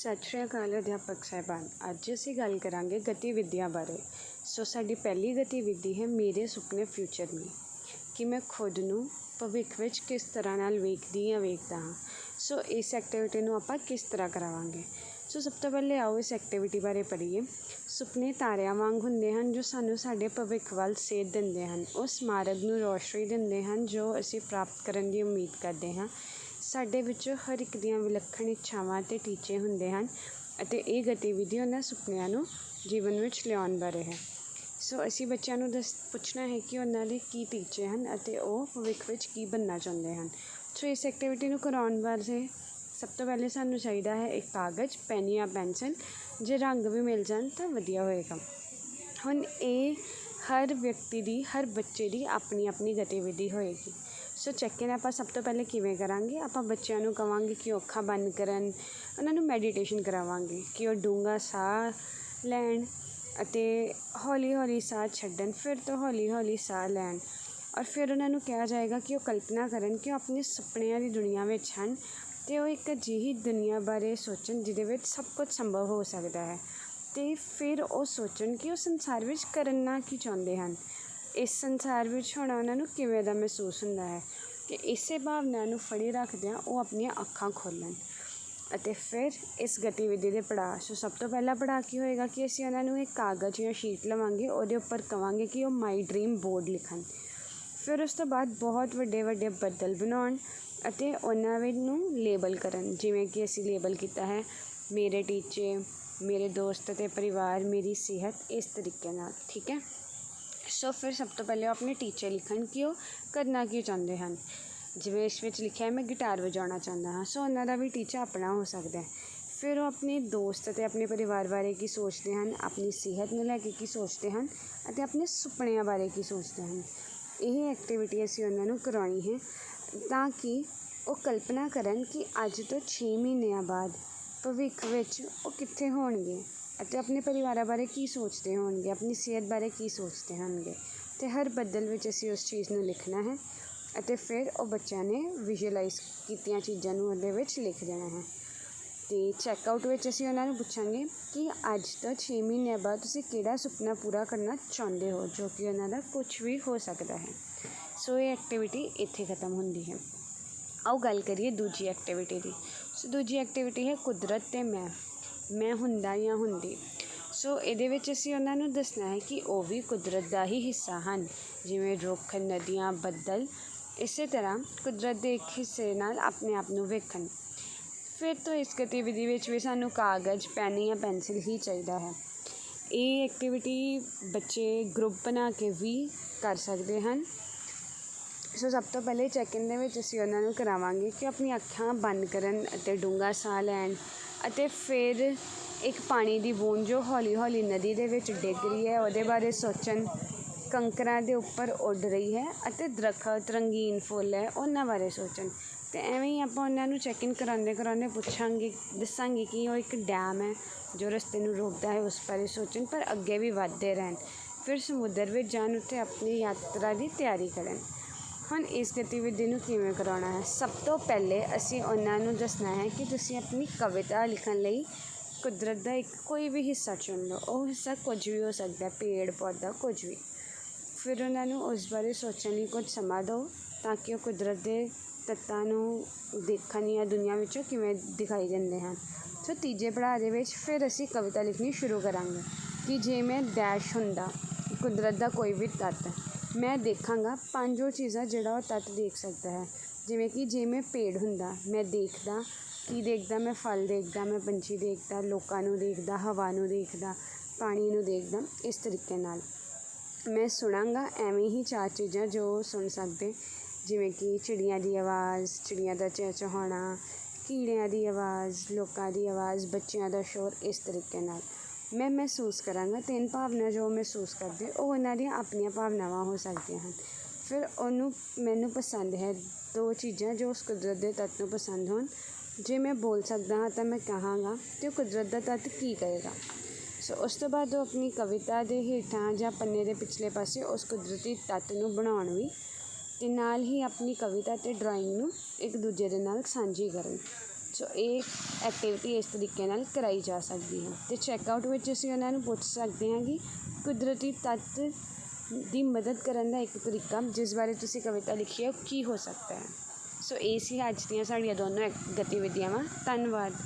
ਸਤਿ ਸ਼੍ਰੀ ਅਕਾਲ, ਅਧਿਆਪਕ ਸਾਹਿਬਾਨ। ਅੱਜ ਅਸੀਂ ਗੱਲ ਕਰਾਂਗੇ ਗਤੀਵਿਧੀਆਂ ਬਾਰੇ। ਸੋ, ਸਾਡੀ ਪਹਿਲੀ ਗਤੀਵਿਧੀ ਹੈ ਮੇਰੇ ਸੁਪਨੇ ਫਿਊਚਰ ਮੇ ਕਿ ਮੈਂ ਖੁਦ ਨੂੰ ਭਵਿੱਖ ਵਿੱਚ ਕਿਸ ਤਰ੍ਹਾਂ ਨਾਲ ਵੇਖਦੀ ਜਾਂ ਵੇਖਦਾ ਹਾਂ। ਸੋ, ਇਸ ਐਕਟੀਵਿਟੀ ਨੂੰ ਆਪਾਂ ਕਿਸ ਤਰ੍ਹਾਂ ਕਰਾਵਾਂਗੇ? ਸੋ, ਸਭ ਤੋਂ ਪਹਿਲੇ ਆਓ ਇਸ ਐਕਟੀਵਿਟੀ ਬਾਰੇ ਪੜ੍ਹੀਏ। ਸੁਪਨੇ ਤਾਰਿਆਂ ਵਾਂਗ ਹੁੰਦੇ ਹਨ ਜੋ ਸਾਨੂੰ ਸਾਡੇ ਭਵਿੱਖ ਵੱਲ ਸੇਧ ਦਿੰਦੇ ਹਨ। ਉਸ ਮਾਰਗ ਨੂੰ ਰੋਸ਼ਨੀ ਦਿੰਦੇ ਹਨ ਜੋ ਅਸੀਂ ਪ੍ਰਾਪਤ ਕਰਨ ਦੀ ਉਮੀਦ ਕਰਦੇ ਹਾਂ। ਸਾਡੇ ਵਿੱਚੋਂ ਹਰ ਇੱਕ ਦੀਆਂ ਵਿਲੱਖਣ ਇੱਛਾਵਾਂ ਅਤੇ ਟੀਚੇ ਹੁੰਦੇ ਹਨ ਅਤੇ ਇਹ ਗਤੀਵਿਧੀ ਉਹਨਾਂ ਸੁਪਨਿਆਂ ਨੂੰ ਜੀਵਨ ਵਿੱਚ ਲਿਆਉਣ ਬਾਰੇ ਹੈ। ਸੋ ਅਸੀਂ ਬੱਚਿਆਂ ਨੂੰ ਦੱਸ, ਪੁੱਛਣਾ ਹੈ ਕਿ ਉਹਨਾਂ ਦੇ ਕੀ ਟੀਚੇ ਹਨ ਅਤੇ ਉਹ ਭਵਿੱਖ ਵਿੱਚ ਕੀ ਬਣਨਾ ਚਾਹੁੰਦੇ ਹਨ। ਸੋ ਇਸ ਐਕਟੀਵਿਟੀ ਨੂੰ ਕਰਾਉਣ ਵਾਸਤੇ ਸਭ ਤੋਂ ਪਹਿਲੇ ਸਾਨੂੰ ਚਾਹੀਦਾ ਹੈ ਇੱਕ ਕਾਗਜ਼, ਪੈਨ ਜਾਂ ਪੈਨਸਲ, ਜੇ ਰੰਗ ਵੀ ਮਿਲ ਜਾਣ ਤਾਂ ਵਧੀਆ ਹੋਏਗਾ। ਹੁਣ ਇਹ ਹਰ ਵਿਅਕਤੀ ਦੀ, ਹਰ ਬੱਚੇ ਦੀ ਆਪਣੀ ਆਪਣੀ ਗਤੀਵਿਧੀ ਹੋਏਗੀ। ਸੋ ਚੈੱਕ-ਇਨ ਆਪਾਂ ਸਭ ਤੋਂ ਪਹਿਲੇ ਕਿਵੇਂ ਕਰਾਂਗੇ? ਆਪਾਂ ਬੱਚਿਆਂ ਨੂੰ ਕਵਾਂਗੇ ਕਿ ਉਹ ਅੱਖਾਂ ਬੰਦ ਕਰਨ। ਉਹਨਾਂ ਨੂੰ ਮੈਡੀਟੇਸ਼ਨ ਕਰਾਵਾਂਗੇ ਕਿ ਉਹ ਡੂੰਘਾ ਸਾਹ ਲੈਣ ਅਤੇ ਹੌਲੀ ਹੌਲੀ ਸਾਹ ਛੱਡਣ, ਫਿਰ ਤੋਂ ਹੌਲੀ ਹੌਲੀ ਸਾਹ ਲੈਣ। ਔਰ ਫਿਰ ਉਹਨਾਂ ਨੂੰ ਕਿਹਾ ਜਾਏਗਾ ਕਿ ਉਹ ਕਲਪਨਾ ਕਰਨ ਕਿ ਉਹ ਆਪਣੇ ਸੁਪਨਿਆਂ ਦੀ ਦੁਨੀਆ ਵਿੱਚ ਹਨ ਅਤੇ ਉਹ ਇੱਕ ਅਜਿਹੀ ਦੁਨੀਆ ਬਾਰੇ ਸੋਚਣ ਜਿਹਦੇ ਵਿੱਚ ਸਭ ਕੁਝ ਸੰਭਵ ਹੋ ਸਕਦਾ ਹੈ। ਅਤੇ ਫਿਰ ਉਹ ਸੋਚਣ ਕਿ ਉਹ ਸੰਸਾਰ ਵਿੱਚ ਕਰਨਾ ਕੀ ਚਾਹੁੰਦੇ ਹਨ। ਇਸ ਸੰਸਾਰ ਵਿੱਚ ਹੋਣਾ ਉਹਨਾਂ ਨੂੰ ਕਿਵੇਂ ਦਾ ਮਹਿਸੂਸ ਹੁੰਦਾ ਹੈ ਕਿ ਇਸੇ ਭਾਵਨਾ ਨੂੰ ਫੜੀ ਰੱਖਦਿਆਂ ਉਹ ਆਪਣੀਆਂ ਅੱਖਾਂ ਖੋਲ੍ਹਣ ਅਤੇ ਫਿਰ ਇਸ ਗਤੀਵਿਧੀ ਦੇ ਪੜਾਅ। ਸੋ ਸਭ ਤੋਂ ਪਹਿਲਾ ਪੜਾਅ ਕੀ ਹੋਏਗਾ ਕਿ ਅਸੀਂ ਉਹਨਾਂ ਨੂੰ ਇੱਕ ਕਾਗਜ਼ ਜਾਂ ਸ਼ੀਟ ਲਵਾਂਗੇ, ਉਹਦੇ ਉੱਪਰ ਕਵਾਂਗੇ ਕਿ ਉਹ ਮਾਈ ਡ੍ਰੀਮ ਬੋਰਡ ਲਿਖਣ। ਫਿਰ ਉਸ ਤੋਂ ਬਾਅਦ ਬਹੁਤ ਵੱਡੇ ਵੱਡੇ ਬੱਦਲ ਬਣਾਉਣ ਅਤੇ ਉਹਨਾਂ ਵਿੱਚ ਨੂੰ ਲੇਬਲ ਕਰਨ, ਜਿਵੇਂ ਕਿ ਅਸੀਂ ਲੇਬਲ ਕੀਤਾ ਹੈ, ਮੇਰੇ ਟੀਚੇ, ਮੇਰੇ ਦੋਸਤ ਅਤੇ ਪਰਿਵਾਰ, ਮੇਰੀ ਸਿਹਤ, ਇਸ ਤਰੀਕੇ ਨਾਲ, ਠੀਕ ਹੈ? ਸੋ ਫਿਰ ਸਭ ਤੋਂ ਪਹਿਲੇ ਉਹ ਆਪਣੇ ਟੀਚਰ ਲਿਖਣ ਕਿ ਉਹ ਕਰਨਾ ਕੀ ਚਾਹੁੰਦੇ ਹਨ। ਜਿਵੇਂ ਇਸ ਵਿੱਚ ਲਿਖਿਆ ਹੈ, ਮੈਂ ਗਿਟਾਰ ਵਜਾਉਣਾ ਚਾਹੁੰਦਾ ਹਾਂ। ਸੋ ਉਹਨਾਂ ਦਾ ਵੀ ਟੀਚਰ ਆਪਣਾ ਹੋ ਸਕਦਾ ਹੈ। ਫਿਰ ਉਹ ਆਪਣੇ ਦੋਸਤ ਅਤੇ ਆਪਣੇ ਪਰਿਵਾਰ ਬਾਰੇ ਕੀ ਸੋਚਦੇ ਹਨ, ਆਪਣੀ ਸਿਹਤ ਨੂੰ ਲੈ ਕੇ ਕੀ ਸੋਚਦੇ ਹਨ ਅਤੇ ਆਪਣੇ ਸੁਪਨਿਆਂ ਬਾਰੇ ਕੀ ਸੋਚਦੇ ਹਨ। ਇਹ ਐਕਟੀਵਿਟੀ ਅਸੀਂ ਉਹਨਾਂ ਨੂੰ ਕਰਾਉਣੀ ਹੈ ਤਾਂ ਕਿ ਉਹ ਕਲਪਨਾ ਕਰਨ ਕਿ ਅੱਜ ਤੋਂ 6 ਮਹੀਨਿਆਂ ਬਾਅਦ ਭਵਿੱਖ ਵਿੱਚ ਉਹ ਕਿੱਥੇ ਹੋਣਗੇ। ਅਤੇ ਆਪਣੇ ਪਰਿਵਾਰਾਂ ਬਾਰੇ ਕੀ ਸੋਚਦੇ ਹੋਣਗੇ? ਆਪਣੀ ਸਿਹਤ ਬਾਰੇ ਕੀ ਸੋਚਦੇ ਹੋਣਗੇ? ਅਤੇ ਹਰ ਬੱਦਲ ਵਿੱਚ ਅਸੀਂ ਉਸ ਚੀਜ਼ ਨੂੰ ਲਿਖਣਾ ਹੈ ਅਤੇ ਫਿਰ ਉਹ ਬੱਚਿਆਂ ਨੇ ਵਿਜ਼ੂਅਲਾਈਜ਼ ਕੀਤੀਆਂ ਚੀਜ਼ਾਂ ਨੂੰ ਉਹਦੇ ਵਿੱਚ ਲਿਖ ਦੇਣਾ ਹੈ। ਅਤੇ ਚੈੱਕਆਊਟ ਵਿੱਚ ਅਸੀਂ ਉਹਨਾਂ ਨੂੰ ਪੁੱਛਾਂਗੇ ਕਿ ਅੱਜ ਤੋਂ ਛੇ ਮਹੀਨਿਆਂ ਬਾਅਦ ਤੁਸੀਂ ਕਿਹੜਾ ਸੁਪਨਾ ਪੂਰਾ ਕਰਨਾ ਚਾਹੁੰਦੇ ਹੋ, ਜੋ ਕਿ ਉਹਨਾਂ ਦਾ ਕੁਝ ਵੀ ਹੋ ਸਕਦਾ ਹੈ। ਸੋ ਇਹ ਐਕਟੀਵਿਟੀ ਇੱਥੇ ਖਤਮ ਹੁੰਦੀ ਹੈ। ਆਓ ਗੱਲ ਕਰੀਏ ਦੂਜੀ ਐਕਟੀਵਿਟੀ ਦੀ। ਸੋ ਦੂਜੀ ਐਕਟੀਵਿਟੀ ਹੈ ਕੁਦਰਤ ਅਤੇ ਮੈਂ। ਮੈਂ ਹੁੰਦਾ ਜਾਂ ਹੁੰਦੀ। ਸੋ ਇਹਦੇ ਵਿੱਚ ਅਸੀਂ ਉਹਨਾਂ ਨੂੰ ਦੱਸਣਾ ਹੈ ਕਿ ਉਹ ਵੀ ਕੁਦਰਤ ਦਾ ਹੀ ਹਿੱਸਾ ਹਨ। ਜਿਵੇਂ ਰੁੱਖ, ਨਦੀਆਂ, ਬੱਦਲ, ਇਸੇ ਤਰ੍ਹਾਂ ਕੁਦਰਤ ਦੇ ਇੱਕ ਹਿੱਸੇ ਨਾਲ ਆਪਣੇ ਆਪ ਨੂੰ ਵੇਖਣ। ਫਿਰ ਤੋਂ ਇਸ ਗਤੀਵਿਧੀ ਵਿੱਚ ਵੀ ਸਾਨੂੰ ਕਾਗਜ਼, ਪੈਨ ਜਾਂ ਪੈਨਸਿਲ ਹੀ ਚਾਹੀਦਾ ਹੈ। ਇਹ ਐਕਟੀਵਿਟੀ ਬੱਚੇ ਗਰੁੱਪ ਬਣਾ ਕੇ ਵੀ ਕਰ ਸਕਦੇ ਹਨ। ਸੋ ਸਭ ਤੋਂ ਪਹਿਲੇ ਚੈੱਕ-ਇਨ ਦੇ ਵਿੱਚ ਅਸੀਂ ਉਹਨਾਂ ਨੂੰ ਕਰਾਵਾਂਗੇ ਕਿ ਆਪਣੀ ਅੱਖਾਂ ਬੰਦ ਕਰਨ ਅਤੇ ਡੂੰਘਾ ਸਾਹ ਲੈਣ ਅਤੇ ਫਿਰ ਇੱਕ ਪਾਣੀ ਦੀ ਬੂੰਦ ਜੋ ਹੌਲੀ ਹੌਲੀ ਨਦੀ ਦੇ ਵਿੱਚ ਡਿੱਗ ਰਹੀ ਹੈ, ਉਹਦੇ ਬਾਰੇ ਸੋਚਣ ਕੰਕਰਾਂ ਦੇ ਉੱਪਰ ਉੱਡ ਰਹੀ ਹੈ ਅਤੇ ਦਰਖਤ, ਰੰਗੀਨ ਫੁੱਲ ਹੈ, ਉਹਨਾਂ ਬਾਰੇ ਸੋਚਣ। ਅਤੇ ਐਵੇਂ ਹੀ ਆਪਾਂ ਉਹਨਾਂ ਨੂੰ ਚੈੱਕ ਇਨ ਕਰਾਉਂਦੇ ਕਰਾਉਂਦੇ ਪੁੱਛਾਂਗੇ, ਦੱਸਾਂਗੇ ਕਿ ਉਹ ਇੱਕ ਡੈਮ ਹੈ ਜੋ ਰਸਤੇ ਨੂੰ ਰੋਕਦਾ ਹੈ, ਉਸ ਬਾਰੇ ਸੋਚਣ, ਪਰ ਅੱਗੇ ਵੀ ਵੱਧਦੇ ਰਹਿਣ। ਫਿਰ ਸਮੁੰਦਰ ਵਿੱਚ ਜਾਣ ਉੱਤੇ ਆਪਣੀ ਯਾਤਰਾ ਦੀ ਤਿਆਰੀ ਕਰਨ। ਹੁਣ ਇਸ ਗਤੀਵਿਧੀ ਨੂੰ ਕਿਵੇਂ ਕਰਾਉਣਾ ਹੈ? ਸਭ ਤੋਂ ਪਹਿਲੇ ਅਸੀਂ ਉਹਨਾਂ ਨੂੰ ਦੱਸਣਾ ਹੈ ਕਿ ਤੁਸੀਂ ਆਪਣੀ ਕਵਿਤਾ ਲਿਖਣ ਲਈ ਕੁਦਰਤ ਦਾ ਇੱਕ ਕੋਈ ਵੀ ਹਿੱਸਾ ਚੁਣ ਲਓ। ਉਹ ਹਿੱਸਾ ਕੁਝ ਵੀ ਹੋ ਸਕਦਾ ਪੇੜ, ਪੌਦਾ, ਕੁਝ ਵੀ। ਫਿਰ ਉਹਨਾਂ ਨੂੰ ਉਸ ਬਾਰੇ ਸੋਚਣ ਲਈ ਕੁਝ ਸਮਾਂ ਦਿਓ ਤਾਂ ਕਿ ਉਹ ਕੁਦਰਤ ਦੇ ਤੱਤਾਂ ਨੂੰ ਦੇਖਣ ਜਾਂ ਦੁਨੀਆ ਵਿੱਚੋਂ ਕਿਵੇਂ ਦਿਖਾਈ ਦਿੰਦੇ ਹਨ। ਸੋ ਤੀਜੇ ਪੜਾਅ ਦੇ ਵਿੱਚ ਫਿਰ ਅਸੀਂ ਕਵਿਤਾ ਲਿਖਣੀ ਸ਼ੁਰੂ ਕਰਾਂਗੇ ਕਿ ਜੇ ਮੈਂ ਡੈਸ਼ ਹੁੰਦਾ, ਕੁਦਰਤ ਦਾ ਕੋਈ ਵੀ ਤੱਤ ਮੈਂ ਦੇਖਾਂਗਾ ਪੰਜ ਉਹ ਚੀਜ਼ਾਂ ਜਿਹੜਾ ਉਹ ਤੱਤ ਦੇਖ ਸਕਦਾ ਹੈ। ਜਿਵੇਂ ਕਿ ਜੇ ਮੈਂ ਪੇੜ ਹੁੰਦਾ, ਮੈਂ ਦੇਖਦਾ, ਕੀ ਦੇਖਦਾ, ਮੈਂ ਫਲ ਦੇਖਦਾ, ਮੈਂ ਪੰਛੀ ਦੇਖਦਾ, ਲੋਕਾਂ ਨੂੰ ਦੇਖਦਾ, ਹਵਾ ਨੂੰ ਦੇਖਦਾ, ਪਾਣੀ ਨੂੰ ਦੇਖਦਾ, ਇਸ ਤਰੀਕੇ ਨਾਲ। ਮੈਂ ਸੁਣਾਂਗਾ ਐਵੇਂ ਹੀ ਚਾਰ ਚੀਜ਼ਾਂ ਜੋ ਸੁਣ ਸਕਦੇ। ਜਿਵੇਂ ਕਿ ਚਿੜੀਆਂ ਦੀ ਆਵਾਜ਼, ਚਿੜੀਆਂ ਦਾ ਚਹਿਚਹਾਉਣਾ, ਕੀੜਿਆਂ ਦੀ ਆਵਾਜ਼, ਲੋਕਾਂ ਦੀ ਆਵਾਜ਼, ਬੱਚਿਆਂ ਦਾ ਸ਼ੋਰ, ਇਸ ਤਰੀਕੇ ਨਾਲ। ਮੈਂ ਮਹਿਸੂਸ ਕਰਾਂਗਾ, ਤਿੰਨ ਭਾਵਨਾ ਜੋ ਮਹਿਸੂਸ ਕਰਦੇ ਉਹ ਉਹਨਾਂ ਦੀਆਂ ਆਪਣੀਆਂ ਭਾਵਨਾਵਾਂ ਹੋ ਸਕਦੀਆਂ ਹਨ। ਫਿਰ ਉਹਨੂੰ ਮੈਨੂੰ ਪਸੰਦ ਹੈ ਦੋ ਚੀਜ਼ਾਂ ਜੋ ਉਸ ਕੁਦਰਤ ਦੇ ਤੱਤ ਨੂੰ ਪਸੰਦ ਹੋਣ। ਜੇ ਮੈਂ ਬੋਲ ਸਕਦਾ ਹਾਂ ਤਾਂ ਮੈਂ ਕਹਾਂਗਾ ਕਿ ਉਹ ਕੁਦਰਤ ਦਾ ਤੱਤ ਕੀ ਕਹੇਗਾ ਸੋ ਉਸ ਤੋਂ ਬਾਅਦ ਉਹ ਆਪਣੀ ਕਵਿਤਾ ਦੇ ਹੇਠਾਂ ਜਾਂ ਪੰਨੇ ਦੇ ਪਿਛਲੇ ਪਾਸੇ ਉਸ ਕੁਦਰਤੀ ਤੱਤ ਨੂੰ ਬਣਾਉਣ ਵੀ ਅਤੇ ਨਾਲ ਹੀ ਆਪਣੀ ਕਵਿਤਾ ਅਤੇ ਡਰਾਇੰਗ ਨੂੰ ਇੱਕ ਦੂਜੇ ਦੇ ਨਾਲ ਸਾਂਝੀ ਕਰਨ। ਸੋ ਇਹ ਐਕਟੀਵਿਟੀ ਇਸ ਤਰੀਕੇ ਨਾਲ ਕਰਾਈ ਜਾ ਸਕਦੀ ਹੈ ਅਤੇ ਚੈੱਕਆਊਟ ਵਿੱਚ ਅਸੀਂ ਉਹਨਾਂ ਨੂੰ ਪੁੱਛ ਸਕਦੇ ਹਾਂ ਕਿ ਕੁਦਰਤੀ ਤੱਤ ਦੀ ਮਦਦ ਕਰਨ ਦਾ ਇੱਕ ਤਰੀਕਾ ਜਿਸ ਬਾਰੇ ਤੁਸੀਂ ਕਵਿਤਾ ਲਿਖੀ ਹੈ ਉਹ ਕੀ ਹੋ ਸਕਦਾ ਹੈ। ਸੋ ਇਹ ਸੀ ਅੱਜ ਦੀਆਂ ਸਾਡੀਆਂ ਦੋਨੋਂ ਐਕ- ਗਤੀਵਿਧੀਆਂ ਧੰਨਵਾਦ।